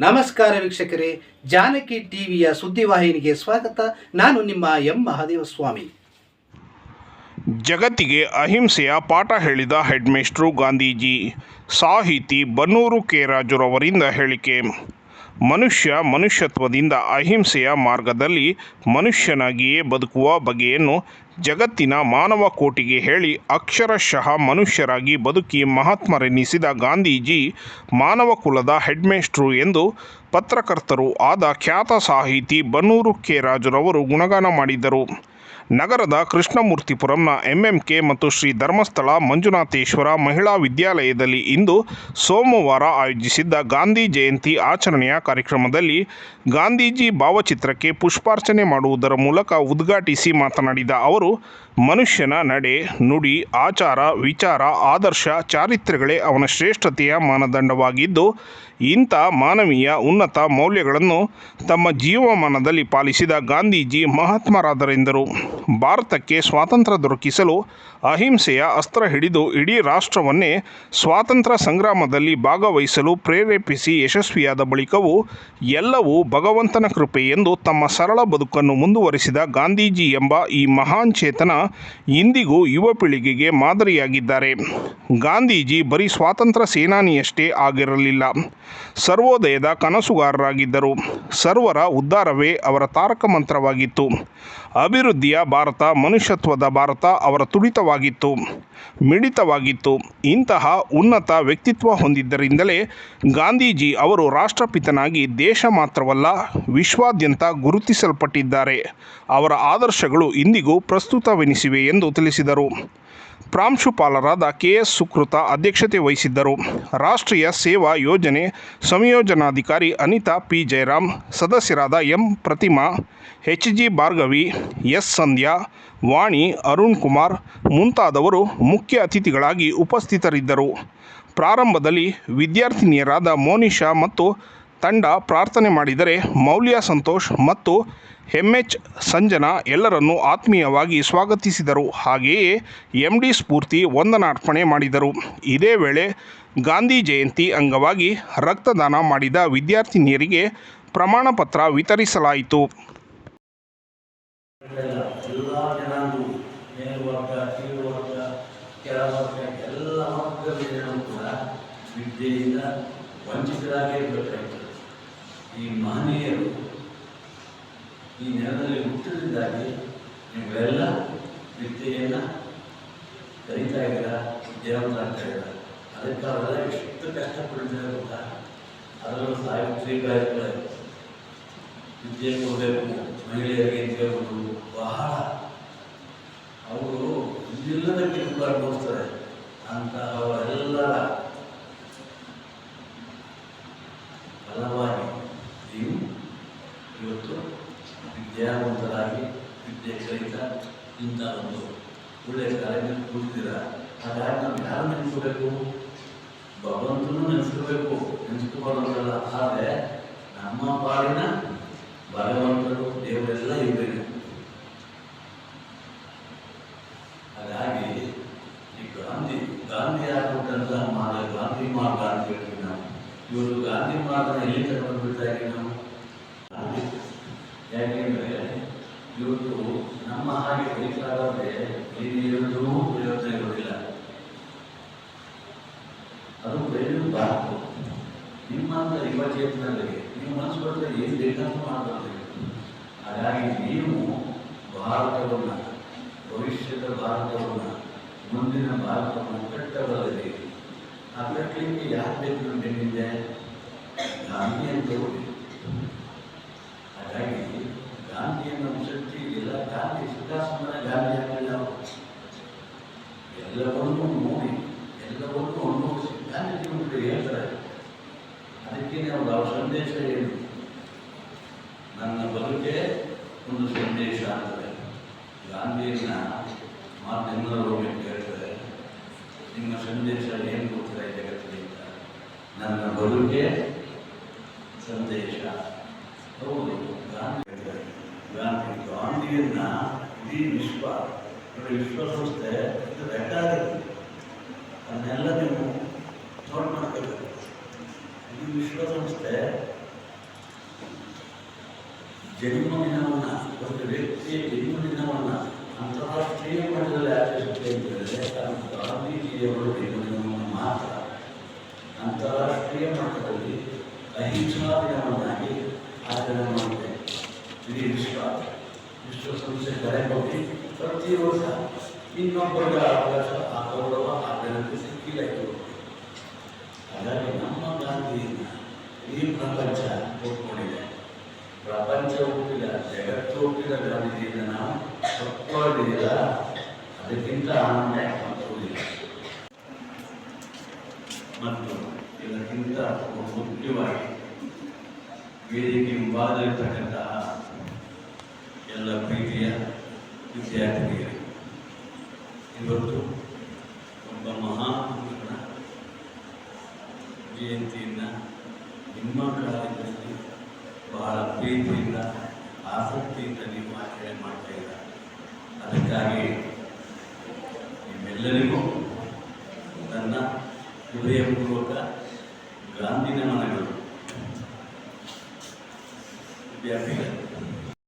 ನಮಸ್ಕಾರ ವೀಕ್ಷಕರೇ, ಜಾನಕಿ ಟಿವಿಯ ಸುದ್ದಿವಾಹಿನಿಗೆ ಸ್ವಾಗತ. ನಾನು ನಿಮ್ಮ ಎಂ. ಮಹಾದೇವ ಸ್ವಾಮಿ ಜಗತ್ತಿಗೆ ಅಹಿಂಸೆಯ ಪಾಠ ಹೇಳಿದ ಹೆಡ್ಮೇಸ್ಟ್ರು ಗಾಂಧೀಜಿ. ಸಾಹಿತಿ ಬನ್ನೂರು ಕೆ. ರಾಜುರವರಿಂದ ಹೇಳಿಕೆ. ಮನುಷ್ಯ ಮನುಷ್ಯತ್ವದಿಂದ ಅಹಿಂಸೆಯ ಮಾರ್ಗದಲ್ಲಿ ಮನುಷ್ಯನಾಗಿಯೇ ಬದುಕುವ ಬಗೆಯನ್ನು ಜಗತ್ತಿನ ಮಾನವ ಕೋಟಿಗೆ ಹೇಳಿ ಅಕ್ಷರಶಃ ಮನುಷ್ಯರಾಗಿ ಬದುಕಿ ಮಹಾತ್ಮರೆನಿಸಿದ ಗಾಂಧೀಜಿ ಮಾನವ ಕುಲದ ಹೆಡ್ಮೇಸ್ಟ್ರು ಎಂದು ಪತ್ರಕರ್ತರು ಆದ ಖ್ಯಾತ ಸಾಹಿತಿ ಬನ್ನೂರು ಕೆ ರಾಜುರವರು ಗುಣಗಾನ ಮಾಡಿದರು ನಗರದ ಕೃಷ್ಣಮೂರ್ತಿಪುರಂನ ಎಂಎಂಕೆ ಮತ್ತು ಶ್ರೀ ಧರ್ಮಸ್ಥಳ ಮಂಜುನಾಥೇಶ್ವರ ಮಹಿಳಾ ವಿದ್ಯಾಲಯದಲ್ಲಿ ಇಂದು ಸೋಮವಾರ ಆಯೋಜಿಸಿದ್ದ ಗಾಂಧಿ ಜಯಂತಿ ಆಚರಣೆಯ ಕಾರ್ಯಕ್ರಮದಲ್ಲಿ ಗಾಂಧೀಜಿ ಭಾವಚಿತ್ರಕ್ಕೆ ಪುಷ್ಪಾರ್ಚನೆ ಮಾಡುವುದರ ಮೂಲಕ ಉದ್ಘಾಟಿಸಿ ಮಾತನಾಡಿದ ಅವರು ಮನುಷ್ಯನ ನಡೆ, ನುಡಿ, ಆಚಾರ, ವಿಚಾರ, ಆದರ್ಶ, ಚಾರಿತ್ರ್ಯಗಳೇ ಅವನ ಶ್ರೇಷ್ಠತೆಯ ಮಾನದಂಡವಾಗಿದ್ದು, ಇಂಥ ಮಾನವೀಯ ಉನ್ನತ ಮೌಲ್ಯಗಳನ್ನು ತಮ್ಮ ಜೀವಮಾನದಲ್ಲಿ ಪಾಲಿಸಿದ ಗಾಂಧೀಜಿ ಮಹಾತ್ಮರಾದರೆಂದರು. ಭಾರತಕ್ಕೆ ಸ್ವಾತಂತ್ರ್ಯ ದೊರಕಿಸಲು ಅಹಿಂಸೆಯ ಅಸ್ತ್ರ ಹಿಡಿದು ಇಡೀ ರಾಷ್ಟ್ರವನ್ನೇ ಸ್ವಾತಂತ್ರ್ಯ ಸಂಗ್ರಾಮದಲ್ಲಿ ಭಾಗವಹಿಸಲು ಪ್ರೇರೇಪಿಸಿ ಯಶಸ್ವಿಯಾದ ಬಳಿಕವೂ ಎಲ್ಲವೂ ಭಗವಂತನ ಕೃಪೆ ಎಂದು ತಮ್ಮ ಸರಳ ಬದುಕನ್ನು ಮುಂದುವರಿಸಿದ ಗಾಂಧೀಜಿ ಎಂಬ ಈ ಮಹಾನ್ ಚೇತನ ಇಂದಿಗೂ ಯುವ ಪೀಳಿಗೆಗೆ ಮಾದರಿಯಾಗಿದ್ದಾರೆ. ಗಾಂಧೀಜಿ ಬರೀ ಸ್ವಾತಂತ್ರ್ಯ ಸೇನಾನಿಯಷ್ಟೇ ಆಗಿರಲಿಲ್ಲ. ಸರ್ವೋದಯದ ಕನಸುಗಾರರಾಗಿದ್ದರು. ಸರ್ವರ ಉದ್ಧಾರವೇ ಅವರ ತಾರಕ ಮಂತ್ರವಾಗಿತ್ತು. ಅಭಿವೃದ್ಧಿಯ ಭಾರತ, ಮನುಷ್ಯತ್ವದ ಭಾರತ ಅವರ ತುಡಿತವಾಗಿತ್ತು, ಮಿಡಿತವಾಗಿತ್ತು. ಇಂತಹ ಉನ್ನತ ವ್ಯಕ್ತಿತ್ವ ಹೊಂದಿದ್ದರಿಂದಲೇ ಗಾಂಧೀಜಿ ಅವರು ರಾಷ್ಟ್ರಪಿತನಾಗಿ ದೇಶ ಮಾತ್ರವಲ್ಲ, ವಿಶ್ವಾದ್ಯಂತ ಗುರುತಿಸಲ್ಪಟ್ಟಿದ್ದಾರೆ. ಅವರ ಆದರ್ಶಗಳು ಇಂದಿಗೂ ಪ್ರಸ್ತುತವೆನಿಸಿವೆ ಎಂದು ತಿಳಿಸಿದರು. ಪ್ರಾಂಶುಪಾಲರಾದ ಕೆ ಎಸ್ ಸುಕೃತ ಅಧ್ಯಕ್ಷತೆ ವಹಿಸಿದ್ದರು. ರಾಷ್ಟ್ರೀಯ ಸೇವಾ ಯೋಜನೆ ಸಂಯೋಜನಾಧಿಕಾರಿ ಅನಿತಾ ಪಿ. ಜಯರಾಮ್ ಸದಸ್ಯರಾದ M. Prathima, H. G. Bhargavi, S. Sandhya, Vani, Arun Kumar ಮುಂತಾದವರು ಮುಖ್ಯ ಅತಿಥಿಗಳಾಗಿ ಉಪಸ್ಥಿತರಿದ್ದರು. ಪ್ರಾರಂಭದಲ್ಲಿ ವಿದ್ಯಾರ್ಥಿನಿಯರಾದ ಮೋನಿಶಾ ಮತ್ತು ತಂಡ ಪ್ರಾರ್ಥನೆ ಮಾಡಿದರೆ ಮೌಲ್ಯ ಸಂತೋಷ್ ಮತ್ತು ಎಚ್ ಸಂಜನಾ ಎಲ್ಲರನ್ನೂ ಆತ್ಮೀಯವಾಗಿ ಸ್ವಾಗತಿಸಿದರು. ಹಾಗೆಯೇ ಎಂ ಡಿ ಸ್ಫೂರ್ತಿ ವಂದನಾರ್ಪಣೆ ಮಾಡಿದರು. ಇದೇ ವೇಳೆ ಗಾಂಧಿ ಜಯಂತಿ ಅಂಗವಾಗಿ ರಕ್ತದಾನ ಮಾಡಿದ ವಿದ್ಯಾರ್ಥಿನಿಯರಿಗೆ ಪ್ರಮಾಣ ಪತ್ರ ವಿತರಿಸಲಾಯಿತು. ಎಲ್ಲ ಈ ಮಹನೀಯರು ಈ ನೆಲದಲ್ಲಿ ಹುಟ್ಟದಿದ್ದಾಗಿ ನೀವೆಲ್ಲ ವಿದ್ಯೆಯನ್ನು ಕಲಿತಾ ಇದ್ದೀರಾ? ವಿದ್ಯಾವಂತರಾಗ್ತಾ ಇದ್ದಾರೆ? ಅದಕ್ಕೆ ಅವರೆಲ್ಲ ಎಷ್ಟು ಕಷ್ಟಪಡ್ತಾರೆ ಗೊತ್ತಾ? ಅದರಲ್ಲೂ ಸಾವಿತ್ರಿಗಳು ವಿದ್ಯೆ ಕೊಡಬೇಕು, ಮಹಿಳೆಯರಿಗೆ ಅಂತ ಬಹಳ. ಅವರು ಇಲ್ಲಿಲ್ಲದ ಕಿರುಕು ಅನುಭವಿಸ್ತಾರೆ ಅಂತ ಅವರೆಲ್ಲರ ಫಲವಾಗಿ ನೀವು ಇವತ್ತು ವಿದ್ಯಾವಂತರಾಗಿ ವಿದ್ಯೆ ಕಲಿತ ಇಂಥ ಒಂದು ಒಳ್ಳೆಯ ಕಾಲೇಜಲ್ಲಿ ಕೂತಿದ್ದೀರ? ಹಾಗಾಗಿ ನಾವು ಯಾರು ನೆನೆಸ್ಕೋಬೇಕು? ಭಗವಂತನೂ ನೆನೆಸ್ಕೋಬೇಕು ನೆನೆಸ್ಕೋಬಾರ್ದಲ್ಲ ಆದರೆ ನಮ್ಮ ಪಾಲಿನ ಭಗವಂತರು, ದೇವರೆಲ್ಲ ಇರಬೇಕು. ಹಾಗಾಗಿ ಈ ಗಾಂಧಿ ಗಾಂಧಿ ಆಗ್ಬಿಟ್ಟಂತ ಮಾಡ ಗಾಂಧಿ ಮಾರ್ಗ ಅಂತ ಹೇಳ್ತೀವಿ ನಾವು. ಇವರು ಗಾಂಧಿ ಮಾರ್ಗನ ಎಲ್ಲಿ ತಗೊಂಡು ಬಿಡ್ತಾ ಇದ್ದೀವಿ ನಾವು? ಗಾಂಧಿ ಯಾಕೆಂದ್ರೆ ಇವತ್ತು ನಮ್ಮ ಹಾಗೆ ಕಲಿಸಲಾಗದೆ ಏನಿರೋದು ಪ್ರಯೋಜನ ಇರೋದಿಲ್ಲ ಅದು ಬೆಳೆಯಬಾರದು ನಿಮ್ಮಂತ ಯುವಚೇತನಗಳಿಗೆ ನೀವು ಮನಸ್ಸು ಬರ್ತದೆ, ಏನು ಬೇಕಾದರೂ ಮಾಡಬಾರ್ದು. ಹಾಗಾಗಿ ನೀವು ಭಾರತವನ್ನು, ಭವಿಷ್ಯದ ಭಾರತವನ್ನು, ಮುಂದಿನ ಭಾರತವನ್ನು ಕಟ್ಟಬಲ್ಲದೆ ಅದಕ್ಕೆ ಯಾರು ಬೇಕು ನಮಗೇನಿದೆ ಗಾಂಧಿ ಅಂತ ಹೇಳಿ ಹಾಗಾಗಿ ಗಾಂಧಿಯನ್ನು ಶಕ್ತಿ ಇಲ್ಲ. ಗಾಂಧಿ ಸುಖಾಸನ ಗಾಂಧಿ ಆಗಲಿಲ್ಲ ಎಲ್ಲವನ್ನೂ ನೋಡಿ, ಎಲ್ಲವನ್ನೂ ಅನುಭವಿಸಿ ಗಾಂಧಿ ಒಂದು ಹೇಳ್ತಾರೆ. ಅದಕ್ಕೆ ನಾವು ಅವ್ರ ಸಂದೇಶ ಏನು? ನನ್ನ ಬದುಕೆ ಒಂದು ಸಂದೇಶ ಅಂತಾರೆ ಗಾಂಧಿಯನ್ನ ಮಾತೆಲ್ಲರೂ ಹೋಗಿ ಹೇಳ್ತಾರೆ ನಿಮ್ಮ ಸಂದೇಶ ಏನು ಕೊಡ್ತಾರೆ ಅಂತ. ನನ್ನ ಬದುಕೆ ಸಂದೇಶ ಹೌದು ಗಾಂಧಿ ಹೇಳ್ತಾರೆ ಗಾಂಧಿ ಗಾಂಧಿಯನ್ನ ಇಡೀ ವಿಶ್ವ, ನೋಡಿ ವಿಶ್ವಸಂಸ್ಥೆ ಇದು ರೆಕಾರ್ಡ್ ಅದನ್ನೆಲ್ಲ ನೀವು ನೋಟ್ ಮಾಡ್ಕೋಬೇಕು. ಈ ವಿಶ್ವಸಂಸ್ಥೆ. ಜನ್ಮದಿನವನ್ನು, ಒಂದು ವ್ಯಕ್ತಿಯ ಜನ್ಮದಿನವನ್ನು ಅಂತಾರಾಷ್ಟ್ರೀಯ ಮಟ್ಟದಲ್ಲಿ ಆಚರಿಸುತ್ತೆ ಅಂತ ಹೇಳಿದ್ರೆ ಅದು ಗಾಂಧೀಜಿಯವರ ಮಾತ್ರ ಅಂತಾರಾಷ್ಟ್ರೀಯ ಮಟ್ಟದಲ್ಲಿ ಅಹಿಂಸಾ ದಿನವನ್ನಾಗಿ ಆಚರಣೆ ಮಾಡುತ್ತೆ. ಇಡೀ ವಿಶ್ವ. ವಿಶ್ವಸಂಸ್ಥೆ ಕರೆ ಹೋಗಿ ಪ್ರತಿ ವರ್ಷ ಇನ್ನೊಬ್ಬರ ಅವಕಾಶ ಆ ಗೌರವ ಆ ಸಿಕ್ಕಿಲ್ಲ ಹಾಗಾಗಿ ನಮ್ಮ ಗಾಂಧಿಯನ್ನು ಈ ಪ್ರಪಂಚ ಒಪ್ಕೊಂಡಿದೆ ಪ್ರಪಂಚ ಒಪ್ಪಿದ ಜಗತ್ತು ಒಪ್ಪಿದ ಗಾಂಧೀಜಿಯಿಂದ ನಾವು ಒಪ್ಪಿಲ್ಲ. ಅದಕ್ಕಿಂತ ಆನಂದ ಮತ್ತೊಂದಿಲ್ಲ ಮತ್ತು ಇದಕ್ಕಿಂತ ಮುಖ್ಯವಾಗಿ ವೇದಿಕೆ ಮುಂಭಾಗದಲ್ಲಿರ್ತಕ್ಕಂತಹ ಎಲ್ಲ ಪ್ರೀತಿಯ ವಿದ್ಯಾರ್ಥಿನಿಯರು, ಇವತ್ತು ಒಬ್ಬ ಮಹಾಪುರುಷನ ಜಯಂತಿಯನ್ನು ನಿಮ್ಮ ಕಾಲೇಜಿನಲ್ಲಿ ಬಹಳ ಪ್ರೀತಿಯಿಂದ, ಆಸಕ್ತಿಯಿಂದ ನೀವು ಆಚರಣೆ ಮಾಡ್ತಾ ಇದ್ದಾರೆ. ಅದಕ್ಕಾಗಿ ನಿಮ್ಮೆಲ್ಲರಿಗೂ ನನ್ನ ಹೃದಯಪೂರ್ವಕ ಗಾಂಧಿ ನಮನಗಳು. ವಿದ್ಯಾರ್ಥಿಗಳು